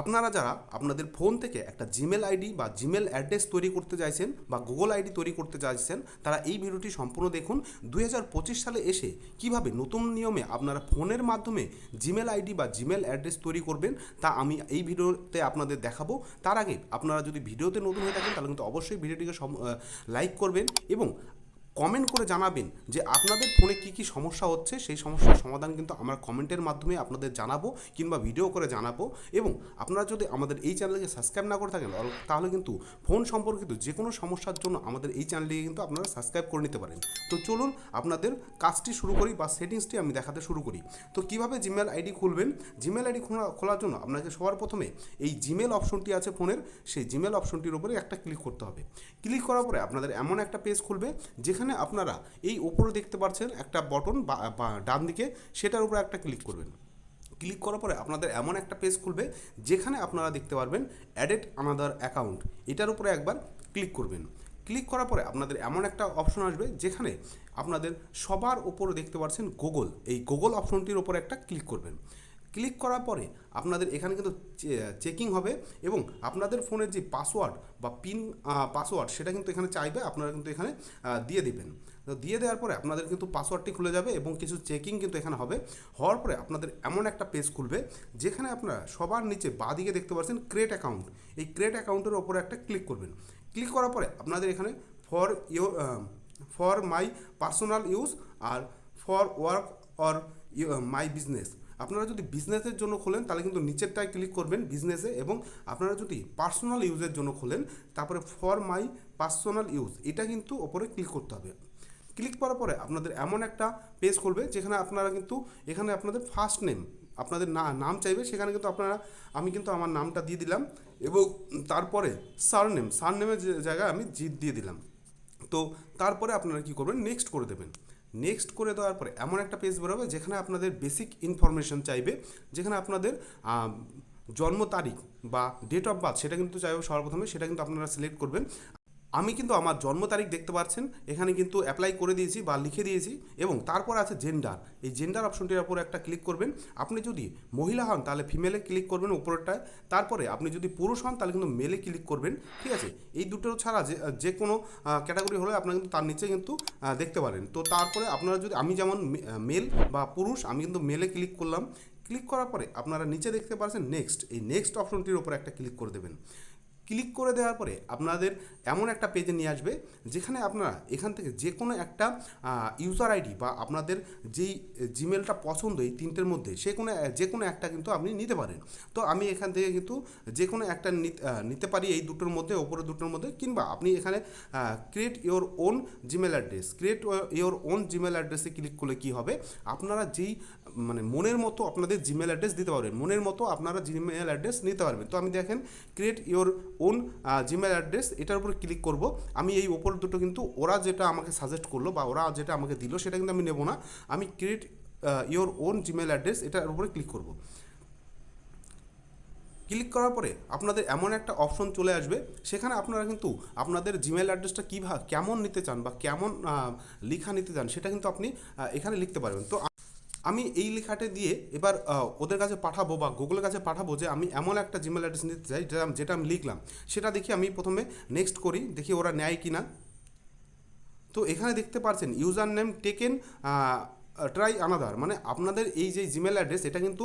আপনারা যারা আপনাদের ফোন থেকে একটা জিমেল আইডি বা জিমেল অ্যাড্রেস তৈরি করতে চাইছেন বা গুগল আইডি তৈরি করতে চাইছেন, তারা এই ভিডিওটি সম্পূর্ণ দেখুন। দুই হাজার পঁচিশ সালে এসে কীভাবে নতুন নিয়মে আপনারা ফোনের মাধ্যমে জিমেল আইডি বা জিমেল অ্যাড্রেস তৈরি করবেন, তা আমি এই ভিডিওতে আপনাদের দেখাবো। তার আগে আপনারা যদি ভিডিওতে নতুন হয়ে থাকেন, তাহলে কিন্তু অবশ্যই ভিডিওটিকে লাইক করবেন এবং কমেন্ট করে জানাবেন যে আপনাদের ফোনে কী কী সমস্যা হচ্ছে, সেই সমস্যার সমাধান কিন্তু আমরা কমেন্টের মাধ্যমে আপনাদের জানাব কিংবা ভিডিও করে জানাব। এবং আপনারা যদি আমাদের এই চ্যানেলকে সাবস্ক্রাইব না করে থাকেন তাহলে কিন্তু ফোন সম্পর্কিত যে কোনো সমস্যার জন্য আমাদের এই চ্যানেলটিকে কিন্তু আপনারা সাবস্ক্রাইব করে নিতে পারেন। তো চলুন আপনাদের কাজটি শুরু করি বা সেটিংসটি আমি দেখাতে শুরু করি। তো কীভাবে জিমেল আইডি খুলবেন? জিমেল আইডি খোলা খোলার জন্য আপনাকে সবার প্রথমে এই জিমেল অপশনটি আছে ফোনের, সেই জিমেল অপশনটির উপরে একটা ক্লিক করতে হবে। ক্লিক করার পরে আপনাদের এমন একটা পেজ খুলবে যেখানে আপনারা এই ওপরে দেখতে পাচ্ছেন একটা বটন ডান দিকে, সেটার উপরে একটা ক্লিক করবেন। ক্লিক করার পরে আপনাদের এমন একটা পেজ খুলবে, যেখানে আপনারা দেখতে পারবেন অ্যাডেড আনাদার অ্যাকাউন্ট এটার উপরে একবার ক্লিক করবেন। ক্লিক করার পরে আপনাদের এমন একটা অপশন আসবে, যেখানে আপনাদের সবার ওপরে দেখতে পাচ্ছেন গুগল এই গুগল অপশনটির ওপরে একটা ক্লিক করবেন। ক্লিক করার পরে আপনাদের এখানে কিন্তু চেকিং হবে এবং আপনাদের ফোনের যে পাসওয়ার্ড বা পিন পাসওয়ার্ড সেটা কিন্তু এখানে চাইবে, আপনারা কিন্তু এখানে দিয়ে দেবেন। তো দিয়ে দেওয়ার পরে আপনাদের কিন্তু পাসওয়ার্ডটি খুলে যাবে এবং কিছু চেকিং কিন্তু এখানে হবে। হওয়ার পরে আপনাদের এমন একটা পেজ খুলবে যেখানে আপনারা সবার নিচে বাঁদিকে দেখতে পাচ্ছেন ক্রেট অ্যাকাউন্ট। এই ক্রেট অ্যাকাউন্টের ওপরে একটা ক্লিক করবেন। ক্লিক করার পরে আপনাদের এখানে for your for my personal use R for work or my business আপনারা যদি বিজনেসের জন্য খোলেন, তাহলে কিন্তু নিচেরটায় ক্লিক করবেন বিজনেসে এবং আপনারা যদি পার্সোনাল ইউজের জন্য খোলেন, তারপরে ফর মাই পার্সোনাল ইউজ এটা কিন্তু ওপরে ক্লিক করতে হবে। ক্লিক করার পরে আপনাদের এমন একটা পেজ খুলবে, যেখানে আপনারা কিন্তু, এখানে আপনাদের ফার্স্ট নেম আপনাদের না, নাম চাইবে, সেখানে কিন্তু আপনারা, আমি কিন্তু আমার নামটা দিয়ে দিলাম এবং তারপরে সার নেম সার নেমের জায়গায় আমি জিত দিয়ে দিলাম। তো তারপরে আপনারা কি করবেন? নেক্সট করে দেবেন। নেক্সট করে দেওয়ার পরে এমন একটা পেজ বেরোবে যেখানে আপনাদের বেসিক ইনফরমেশন চাইবে, যেখানে আপনাদের জন্ম তারিখ বা ডেট অফ বার্থ সেটা কিন্তু চাইবে সর্বপ্রথমে, সেটা কিন্তু আপনারা সিলেক্ট করবেন। আমি কিন্তু আমার জন্ম তারিখ দেখতে পাচ্ছেন, এখানে কিন্তু অ্যাপ্লাই করে দিয়েছি বা লিখে দিয়েছি এবং তারপর আছে জেন্ডার এই জেন্ডার অপশনটির উপর একটা ক্লিক করবেন। আপনি যদি মহিলা হন, তাহলে ফিমেলে ক্লিক করবেন উপরেরটায় তারপরে আপনি যদি পুরুষ হন, তাহলে কিন্তু মেলে ক্লিক করবেন। ঠিক আছে? এই দুটো ছাড়া যে যে কোনো ক্যাটাগরি হলে আপনারা কিন্তু তার নিচে কিন্তু দেখতে পারেন। তো তারপরে আপনারা যদি, আমি যেমন মেল বা পুরুষ, আমি কিন্তু মেলে ক্লিক করলাম। ক্লিক করার পরে আপনারা নিচে দেখতে পাচ্ছেন নেক্সট এই নেক্সট অপশনটির উপর একটা ক্লিক করে দেবেন। ক্লিক করে দেওয়ার পরে আপনাদের এমন একটা পেজে নিয়ে আসবে, যেখানে আপনারা এখান থেকে যে কোনো একটা ইউজার আইডি বা আপনাদের যেই জিমেলটা পছন্দ এই তিনটের মধ্যে সে কোনো, যে কোনো একটা কিন্তু আপনি নিতে পারেন। তো আমি এখান থেকে কিন্তু যে কোনো একটা নিত- পারি এই দুটোর মধ্যে, ওপরে দুটোর মধ্যে, কিংবা আপনি এখানে create your own Gmail address create your own Gmail অ্যাড্রেসে ক্লিক করলে কি হবে? আপনারা যেই মানে মনের মতো আপনাদের জিমেল অ্যাড্রেস দিতে পারবেন। মনের মতো আপনারা জিমেল অ্যাড্রেস নিতে পারবেন। তো আমি দেখেন create your own Gmail address এটার উপরে ক্লিক করব। আমি এই ওপর দুটো কিন্তু ওরা যেটা আমাকে সাজেস্ট করল বা ওরা যেটা আমাকে দিল, সেটা কিন্তু আমি নেব না। আমি create your own Gmail address এটার উপরে ক্লিক করব। ক্লিক করার পরে আপনাদের এমন একটা অপশন চলে আসবে। সেখানে আপনারা কিন্তু আপনাদের জিমেল অ্যাড্রেসটা কীভাবে কেমন নিতে চান বা কেমন লেখা নিতে চান, সেটা কিন্তু আপনি এখানে লিখতে পারবেন। তো আমি এই লেখাটা দিয়ে এবার ওদের কাছে পাঠাবো বা গুগলের কাছে পাঠাবো যে আমি এমন একটা জিমেল অ্যাড্রেস নিতে চাই যেটা যেটা আমি লিখলাম। সেটা দেখি আমি প্রথমে নেক্সট করি, দেখি ওরা নেয় কি না তো এখানে দেখতে পাচ্ছেন user name taken try another মানে আপনাদের এই যে জিমেল অ্যাড্রেস এটা কিন্তু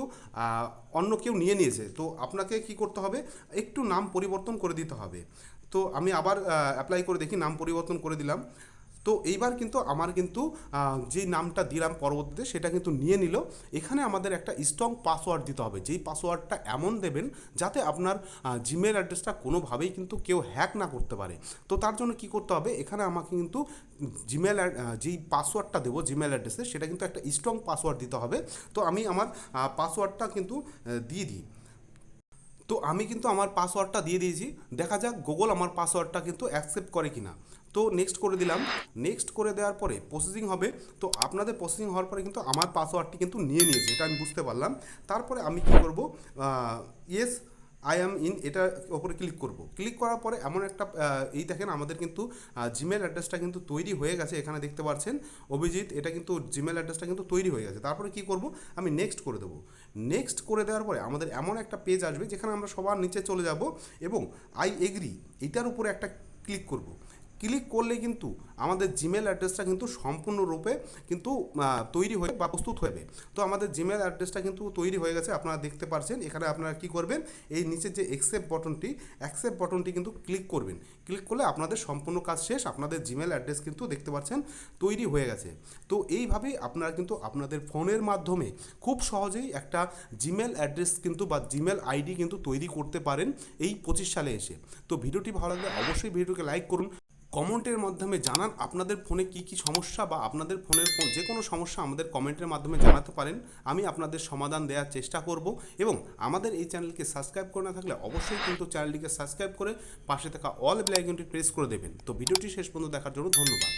অন্য কেউ নিয়ে নিয়েছে। তো আপনাকে কি করতে হবে? একটু নাম পরিবর্তন করে দিতে হবে। তো আমি আবার অ্যাপ্লাই করে দেখি, নাম পরিবর্তন করে দিলাম। তো এইবার কিন্তু আমার কিন্তু যে নামটা দিলাম পরবর্তীতে সেটা কিন্তু নিয়ে নিল। এখানে আমাদের একটা স্ট্রং পাসওয়ার্ড দিতে হবে। যেই পাসওয়ার্ডটা এমন দেবেন যাতে আপনার জিমেল অ্যাড্রেসটা কোনোভাবেই কিন্তু কেউ হ্যাক না করতে পারে। তো তার জন্য কি করতে হবে? এখানে আমাকে কিন্তু জিমেল যেই পাসওয়ার্ডটা দেবো জিমেল অ্যাড্রেসে সেটা কিন্তু একটা স্ট্রং পাসওয়ার্ড দিতে হবে। তো আমি আমার পাসওয়ার্ডটা কিন্তু দিয়ে দিই। তো আমি কিন্তু আমার পাসওয়ার্ডটা দিয়ে দিয়েছি। দেখা যাক গুগল আমার পাসওয়ার্ডটা কিন্তু অ্যাকসেপ্ট করে কিনা। তো নেক্সট করে দিলাম। নেক্সট করে দেওয়ার পরে প্রসেসিং হবে। তো আপনাদের প্রসেসিং হওয়ার পরে কিন্তু আমার পাসওয়ার্ডটি কিন্তু নিয়ে নিয়েছে, এটা আমি বুঝতে পারলাম। তারপরে আমি কি করব? ইয়েস আই অ্যাম ইন এটার ওপরে ক্লিক করব। ক্লিক করার পরে এমন একটা এই দেখেন আমাদের কিন্তু জিমেল অ্যাড্রেসটা কিন্তু তৈরি হয়ে গেছে, এখানে দেখতে পাচ্ছেন। অভিজিৎ, এটা কিন্তু জিমেল অ্যাড্রেসটা কিন্তু তৈরি হয়ে গেছে। তারপরে কি করব? আমি নেক্সট করে দেবো। নেক্সট করে দেওয়ার পরে আমাদের এমন একটা পেজ আসবে, যেখানে আমরা সবার নিচে চলে যাব এবং আই এগ্রি এটার উপরে একটা ক্লিক করব। ক্লিক করলে কিন্তু আমাদের জিমেল অ্যাড্রেসটা কিন্তু সম্পূর্ণরূপে কিন্তু তৈরি হয়ে বা প্রস্তুত হবে তো আমাদের জিমেল অ্যাড্রেসটা কিন্তু তৈরি হয়ে গেছে, আপনারা দেখতে পারছেন। এখানে আপনারা কি করবেন, এই নিচে যে অ্যাকসেপ্ট বটনটি অ্যাকসেপ্ট বটনটি কিন্তু ক্লিক করবেন। ক্লিক করলে আপনাদের সম্পূর্ণ কাজ শেষ, আপনাদের জিমেল অ্যাড্রেস কিন্তু দেখতে পাচ্ছেন তৈরি হয়ে গেছে। তো এইভাবেই আপনারা কিন্তু আপনাদের ফোনের মাধ্যমে খুব সহজেই একটা জিমেল অ্যাড্রেস কিন্তু বা জিমেল আইডি কিন্তু তৈরি করতে পারেন এই পঁচিশ সালে এসে। তো ভিডিওটি ভালো লাগলে অবশ্যই ভিডিওকে লাইক করুন কমেন্টের মাধ্যমে জানান আপনাদের ফোনে কি কি সমস্যা বা আপনাদের ফোনের ফোন যে কোনো সমস্যা আমাদের কমেন্টের মাধ্যমে জানাতে পারেন। আমি আপনাদের সমাধান দেওয়ার চেষ্টা করব এবং আমাদের এই চ্যানেলকে সাবস্ক্রাইব করে না থাকলে অবশ্যই কিন্তু চ্যানেলটিকে সাবস্ক্রাইব করে পাশে থাকা অল বেল প্রেস করে দেবেন। তো ভিডিওটি শেষ পর্যন্ত দেখার জন্য ধন্যবাদ।